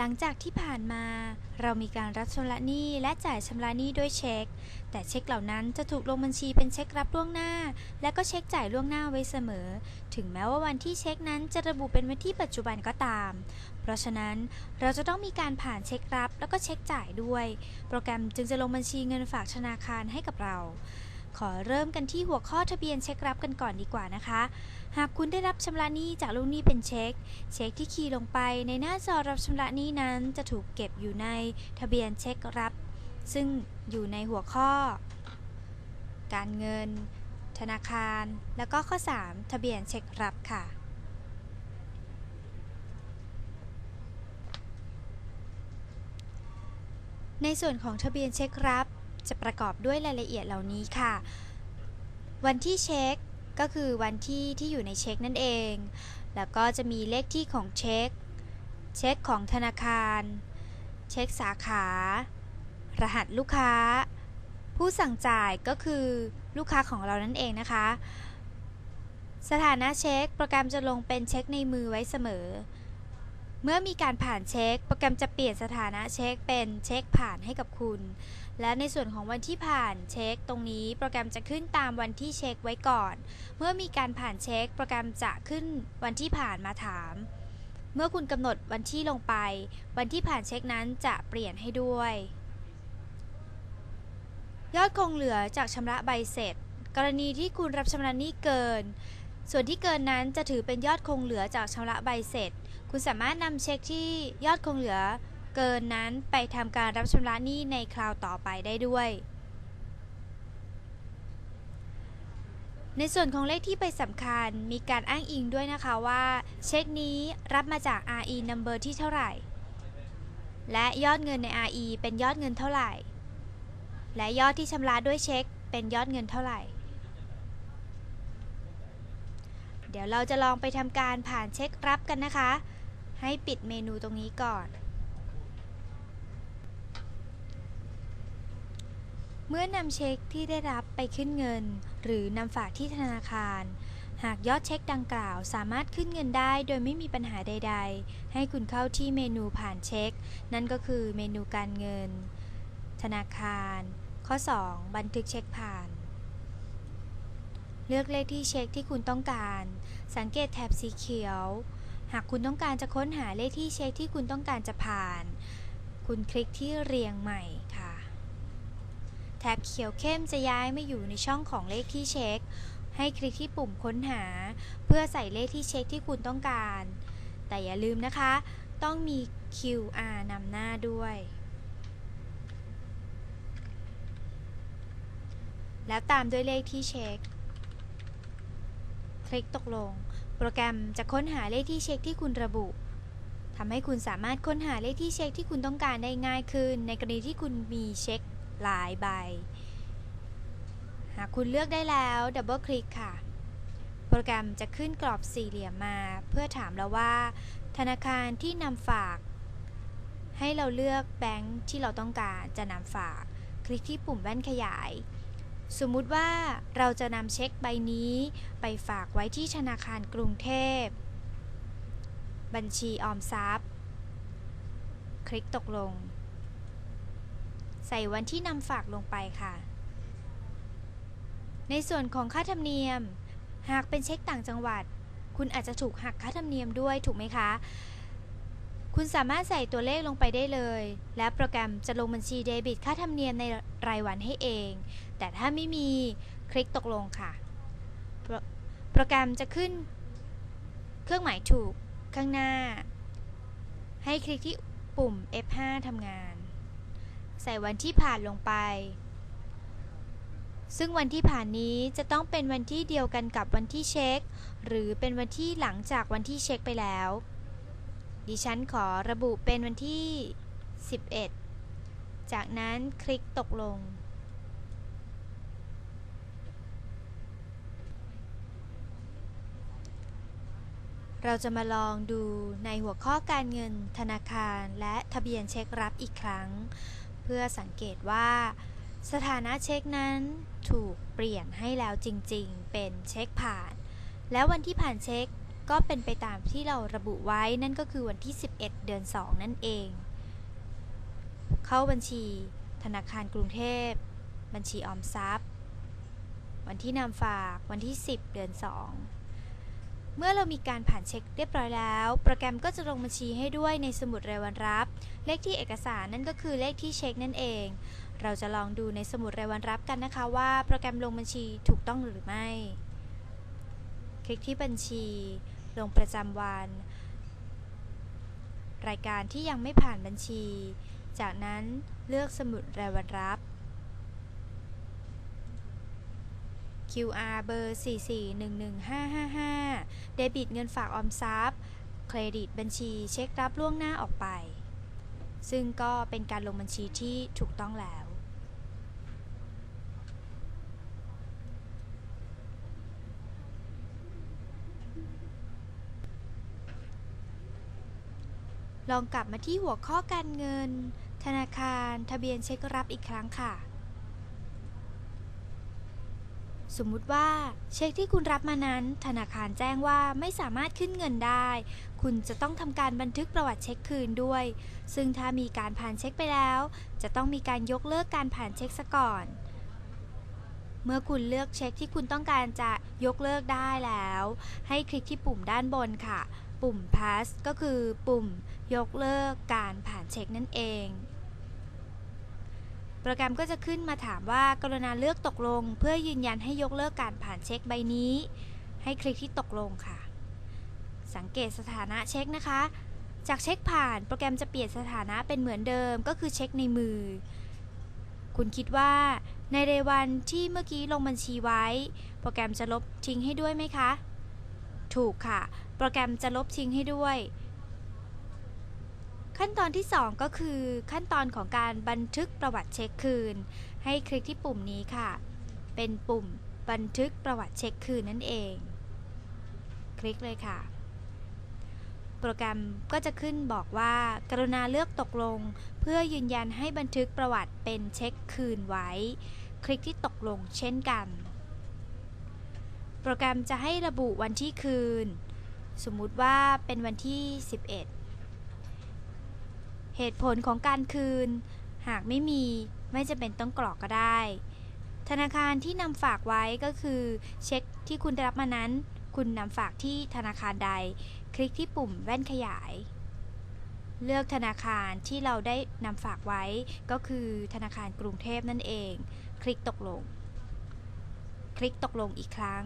หลังจากที่ผ่านมา เรามีการรับชำระหนี้และจ่ายชำระหนี้ด้วยเช็ค แต่เช็คเหล่านั้นจะถูกลงบัญชีเป็นเช็ครับล่วงหน้า และก็เช็คจ่ายล่วงหน้าไว้เสมอ ถึงแม้ว่าวันที่เช็คนั้นจะระบุเป็นวันที่ปัจจุบันก็ตาม เพราะฉะนั้นเราจะต้องมีการผ่านเช็ครับ แล้วก็เช็คจ่ายด้วย โปรแกรมจึงจะลงบัญชีเงินฝากธนาคารให้กับเรา ขอเริ่มกันที่หัวข้อทะเบียนเช็ครับกันก่อนดีกว่านะคะ หากคุณได้รับชำระหนี้จากลูกหนี้เป็นเช็ค เช็คที่คีย์ลงไปในหน้าจอรับชำระหนี้นั้นจะถูกเก็บอยู่ในทะเบียนเช็ครับ ซึ่งอยู่ในหัวข้อ การเงิน ธนาคาร แล้วก็ข้อ 3 ทะเบียนเช็ครับค่ะในส่วนของทะเบียนเช็ครับ จะประกอบด้วยรายละเอียดเหล่านี้ค่ะ วันที่เช็คก็คือวันที่ที่อยู่ในเช็คนั่นเอง แล้วก็จะมีเลขที่ของเช็ค เช็คของธนาคาร เช็คสาขา รหัสลูกค้า ผู้สั่งจ่ายก็คือลูกค้าของเรานั่นเองนะคะ สถานะเช็ค โปรแกรมจะลงเป็นเช็คในมือไว้เสมอ เมื่อมีการผ่านเช็ค โปรแกรมจะเปลี่ยนสถานะเช็คเป็นเช็คผ่านให้กับคุณ และในส่วนของวันที่ผ่านเช็คตรงนี้โปรแกรมจะขึ้นตามวันที่เช็คไว้ก่อน เมื่อมีการผ่านเช็ค โปรแกรมจะขึ้นวันที่ผ่านมาถาม เมื่อคุณกำหนดวันที่ลงไป วันที่ผ่านเช็คนั้นจะเปลี่ยนให้ด้วย ยอดคงเหลือจากชำระใบเสร็จ กรณีที่คุณรับชำระหนี้เกิน ส่วนที่เกินนั้นจะถือเป็นยอดคงเหลือจากชำระใบเสร็จ คุณสามารถนำเช็คที่ยอดคงเหลือ เกินนั้นไปทำการรับชำระหนี้ในคราวต่อไปได้ด้วย ในส่วนของเลขที่ไปสำคัญมีการอ้างอิงด้วยนะคะว่า เช็คนี้รับมาจาก RE number ที่เท่าไหร่ และยอดเงินใน RE เป็นยอดเงินเท่าไหร่ และยอดที่ชำระด้วยเช็ค เป็นยอดเงินเท่าไหร่เดี๋ยวเราจะลองไปทำการผ่านเช็ครับกันนะคะ ให้ปิดเมนูตรงนี้ก่อน เมื่อนำเช็คที่ได้รับไปขึ้นเงิน หรือนำฝากที่ธนาคาร หากยอดเช็คดังกล่าวสามารถขึ้นเงินได้โดยไม่มีปัญหาใด ๆ ให้คุณเข้าที่เมนูผ่านเช็ค นั่นก็คือเมนูการเงิน ธนาคาร ข้อ 2 บันทึกเช็คผ่าน เลือกเลขที่เช็คที่คุณต้องการ สังเกตแถบสีเขียว หากคุณต้องการจะค้นหาเลขที่เช็คที่คุณต้องการจะผ่าน คุณคลิกที่เรียงใหม่ค่ะ แถบเขียวเข้มจะย้ายมาอยู่ในช่องของเลขที่เช็ค ให้คลิกที่ปุ่มค้นหา เพื่อใส่เลขที่เช็คที่คุณต้องการ แต่อย่าลืมนะคะ ต้องมี QR นำหน้าด้วย แล้วตามด้วยเลขที่เช็ค คลิกตกลง โปรแกรมจะค้นหาเลขที่เช็คที่คุณระบุทำให้คุณสามารถค้นหาเลขที่เช็คที่คุณต้องการได้ง่ายขึ้น ในกรณีที่คุณมีเช็ค หลายใบ หากคุณเลือกได้แล้วดับเบิลคลิกค่ะ โปรแกรมจะขึ้นกรอบสี่เหลี่ยมมา เพื่อถามเราว่า ธนาคารที่นำฝาก ให้เราเลือกแบงค์ที่เราต้องการจะนำฝาก คลิกที่ปุ่มแว่นขยาย สมมุติว่าเราจะนำเช็คใบนี้ ไปฝากไว้ที่ธนาคารกรุงเทพ บัญชีออมทรัพย์ คลิกตกลง ใส่วันที่นำฝากลงไปค่ะ ในส่วนของค่าธรรมเนียม หากเป็นเช็คต่างจังหวัด คุณอาจจะถูกหักค่าธรรมเนียมด้วยถูกไหมคะ คุณสามารถใส่ตัวเลขลงไปได้เลย และโปรแกรมจะลงบัญชีเดบิตค่าธรรมเนียมในรายวันให้เอง แต่ถ้าไม่มีคลิกตกลงค่ะ โปรแกรมจะขึ้น เครื่องหมายถูกข้างหน้า ให้คลิกที่ปุ่ม F5 ทำงาน ส่วันที่ผ่านลงไป ซึ่งวันที่ผ่านนี้จะต้องเป็นวันที่เดียวกันกับวันที่เช็ค หรือเป็นวันที่หลังจากวันที่เช็คไปแล้ว ดิฉันขอระบุเป็นวันที่ 11 จากนั้นคลิกตกลงเราจะมาลองดูในหัวข้อการเงินธนาคารและทะเบียนเช็ครับอีกครั้ง เพื่อสังเกตว่า สถานะเช็คนั้นถูกเปลี่ยนให้แล้วจริงๆ เป็นเช็คผ่าน แล้ววันที่ผ่านเช็คก็เป็นไปตามที่เราระบุไว้นั่นก็คือวันที่ 11 เดือน 2 นั่นเอง เข้าบัญชี ธนาคารกรุงเทพ บัญชีออมทรัพย์ วันที่นำฝากวันที่ 10 เดือน 2 เมื่อเรามีการผ่านเช็คเรียบร้อยแล้ว โปรแกรมก็จะลงบัญชีให้ด้วยในสมุดรายวันรับ เลขที่เอกสารนั่นก็คือเลขที่เช็คนั่นเอง เราจะลองดูในสมุดรายวันรับกันนะคะว่า โปรแกรมลงบัญชีถูกต้องหรือไม่ คลิกที่บัญชี ลงประจำวัน รายการที่ยังไม่ผ่านบัญชี จากนั้นเลือกสมุดรายวันรับ QR เบอร์ 4411555 เดบิตเงินฝากออมทรัพย์ เครดิตบัญชีเช็ครับล่วงหน้าออกไป ซึ่งก็เป็นการลงบัญชีที่ถูกต้องแล้ว ลองกลับมาที่หัวข้อการเงิน ธนาคาร ทะเบียนเช็ครับอีกครั้งค่ะ สมมุติว่าเช็คที่คุณรับมานั้น ธนาคารแจ้งว่าไม่สามารถขึ้นเงินได้ คุณจะต้องทำการบันทึกประวัติเช็คคืนด้วย ซึ่งถ้ามีการผ่านเช็คไปแล้ว จะต้องมีการยกเลิกการผ่านเช็คซะก่อน เมื่อคุณเลือกเช็คที่คุณต้องการจะยกเลิกได้แล้ว ให้คลิกที่ปุ่มด้านบนค่ะ ปุ่ม pass ก็คือปุ่ม ยกเลิกการผ่านเช็คนั่นเอง รแกรมก็จะขึ้นมาถามว่ากรุณาเลือกตกลง เพื่อยืนยันให้ยกเลิกการผ่านเช็คใบนี้ ให้คลิกที่ตกลงค่ะ สังเกตสถานะเช็คนะคะ จากเช็คผ่านโปรแกรมจะเปลี่ยนสถานะเป็นเหมือนเดิมก็คือเช็คในมือ คุณคิดว่าในเรวันที่เมื่อกี้ลงบัญชีไว้ โปรแกรมจะลบทิ้งให้ด้วยไหมคะ ถูกค่ะ โปรแกรมจะลบทิ้งให้ด้วย ขั้นตอนที่ 2 ก็คือ ขั้นตอนของการบันทึกประวัติเช็คคืน ให้คลิกที่ปุ่มนี้ค่ะ เป็นปุ่มบันทึกประวัติเช็คคืนนั่นเอง คลิกเลยค่ะ โปรแกรมก็จะขึ้นบอกว่า กรุณาเลือกตกลง เพื่อยืนยันให้บันทึกประวัติเป็นเช็คคืนไว้ คลิกที่ตกลงเช่นกัน โปรแกรมจะให้ระบุวันที่คืน สมมุติว่าเป็นวันที่ 11 เหตุผลของการคืน หากไม่มีไม่จะเป็นต้องกรอกก็ได้ ธนาคารที่นำฝากไว้ก็คือ เช็คที่คุณได้รับมานั้น คุณนำฝากที่ธนาคารใด คลิกที่ปุ่มแว่นขยาย เลือกธนาคารที่เราได้นำฝากไว้ก็คือธนาคารกรุงเทพนั่นเอง คลิกตกลง คลิกตกลงอีกครั้ง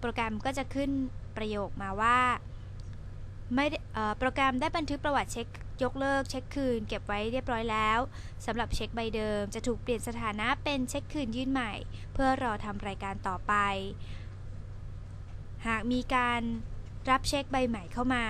โปรแกรมก็จะขึ้นประโยคมาว่า ไม่โปรแกรมได้บันทึกประวัติเช็คยกเลิกเช็คคืน เก็บไว้เรียบร้อยแล้วสำหรับเช็คใบเดิม จะถูกเปลี่ยนสถานะเป็นเช็คคืนยื่นใหม่ เพื่อรอทำรายการต่อไป หากมีการรับเช็คใบใหม่เข้ามา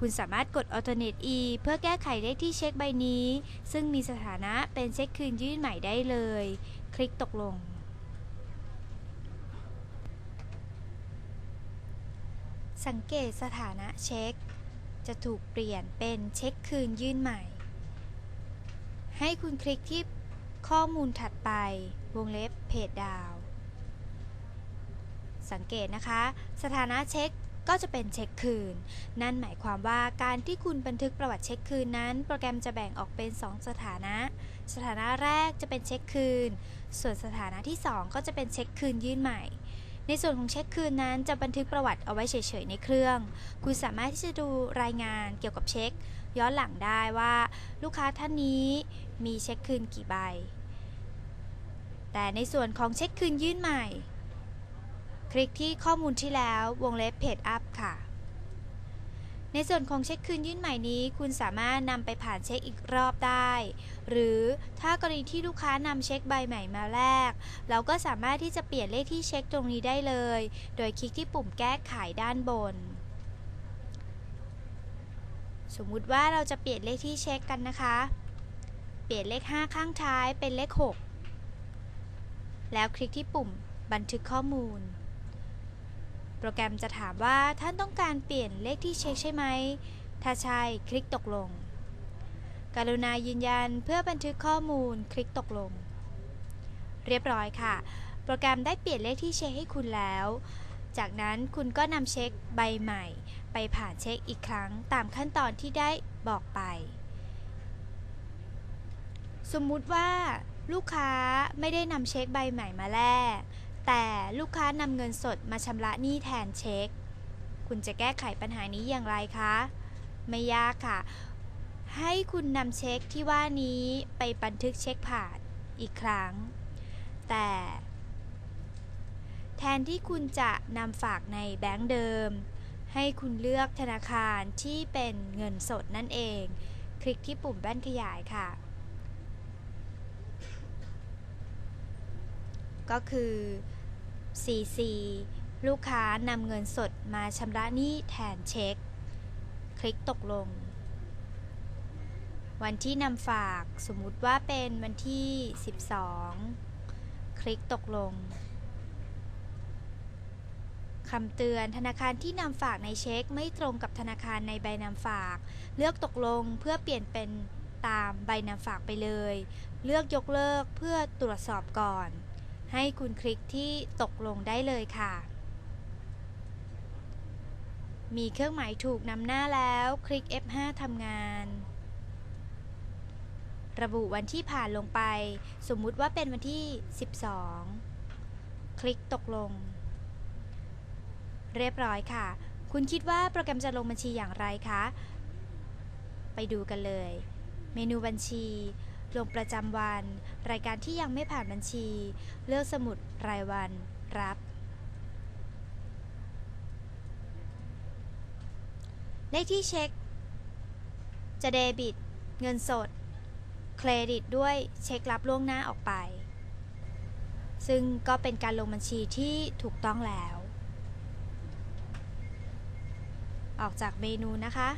คุณสามารถกด alternate e เพื่อแก้ไขเลขที่เช็คใบนี้ ซึ่งมีสถานะเป็นเช็คคืนยื่นใหม่ได้เลย คลิกตกลงสังเกตสถานะเช็ค จะถูกเปลี่ยนเป็นเช็คคืนยื่นใหม่ ให้คุณคลิกที่ข้อมูลถัดไป วงเล็บเพจดาว สังเกตนะคะ สถานะเช็คก็จะเป็นเช็คคืน นั่นหมายความว่าการที่คุณบันทึกประวัติเช็คคืนนั้น โปรแกรมจะแบ่งออกเป็น 2 สถานะ สถานะแรกจะเป็นเช็คคืน ส่วนสถานะที่ 2 ก็จะเป็นเช็คคืนยื่นใหม่ ในส่วนของเช็คคืนนั้นจะบันทึกประวัติเอาไว้เฉยๆในเครื่อง คุณสามารถที่จะดูรายงานเกี่ยวกับเช็ค ย้อนหลังได้ว่าลูกค้าท่านนี้มีเช็คคืนกี่ใบ แต่ในส่วนของเช็คคืนยื่นใหม่ คลิกที่ข้อมูลที่แล้ววงเล็บเพจอัพค่ะ ในส่วนของเช็คคืนยื่นใหม่นี้ คุณสามารถนำไปผ่านเช็คอีกรอบได้ หรือถ้ากรณีที่ลูกค้านำเช็คใบใหม่มาแลกเราก็สามารถที่จะเปลี่ยนเลขที่เช็คตรงนี้ได้เลย โดยคลิกที่ปุ่มแก้ไขด้านบน สมมุติว่าเราจะเปลี่ยนเลขที่เช็คกันนะคะ เปลี่ยนเลข 5 ข้างท้ายเป็นเลข 6 แล้วคลิกที่ปุ่มบันทึกข้อมูล รแกรมจะถามว่าท่านต้องการเปลี่ยนเลขที่เช็คใช่ไหม ถ้าใช่ คลิกตกลง กรุณายืนยันเพื่อบันทึกข้อมูล คลิกตกลง เรียบร้อยค่ะ โปรแกรมได้เปลี่ยนเลขที่เช็คให้คุณแล้ว จากนั้นคุณก็นำเช็คใบใหม่ ไปผ่านเช็คอีกครั้งตามขั้นตอนที่ได้บอกไป สมมุติว่าลูกค้าไม่ได้นำเช็คใบใหม่มาแลก แต่ลูกค้านำเงินสดมาชำระหนี้แทนเช็ค คุณจะแก้ไขปัญหานี้อย่างไรคะ ไม่ยากค่ะ ให้คุณนำเช็คที่ว่านี้ไปบันทึกเช็คผ่านอีกครั้ง แต่ แทนที่คุณจะนำฝากในแบงก์เดิม ให้คุณเลือกธนาคารที่เป็นเงินสดนั่นเอง คลิกที่ปุ่มแว่นขยายค่ะก็คือ CC ลูกค้านำเงินสดมาชำระหนี้แทนเช็ค คลิกตกลง วันที่นำฝากสมมุติว่าเป็นวันที่ 12 คลิกตกลงคำเตือนธนาคารที่นำฝากในเช็คไม่ตรงกับธนาคารในใบนำฝาก เลือกตกลงเพื่อเปลี่ยนเป็นตามใบนำฝากไปเลย เลือกยกเลิกเพื่อตรวจสอบก่อน ให้คุณคลิกที่ตกลงได้เลยค่ะ มีเครื่องหมายถูกนำหน้าแล้ว คลิก F5 ทำงาน ระบุวันที่ผ่านลงไป สมมุติว่าเป็นวันที่ 12 คลิกตกลง เรียบร้อยค่ะ คุณคิดว่าโปรแกรมจะลงบัญชีอย่างไรคะ ไปดูกันเลย เมนูบัญชี ลงประจำวัน รายการที่ยังไม่ผ่านบัญชี เลือกสมุดรายวัน รับ เลขที่เช็ค จะเดบิต เงินสด เครดิตด้วยเช็ครับล่วงหน้าออกไป ซึ่งก็เป็นการลงบัญชีที่ถูกต้องแล้ว ออกจากเมนูนะคะ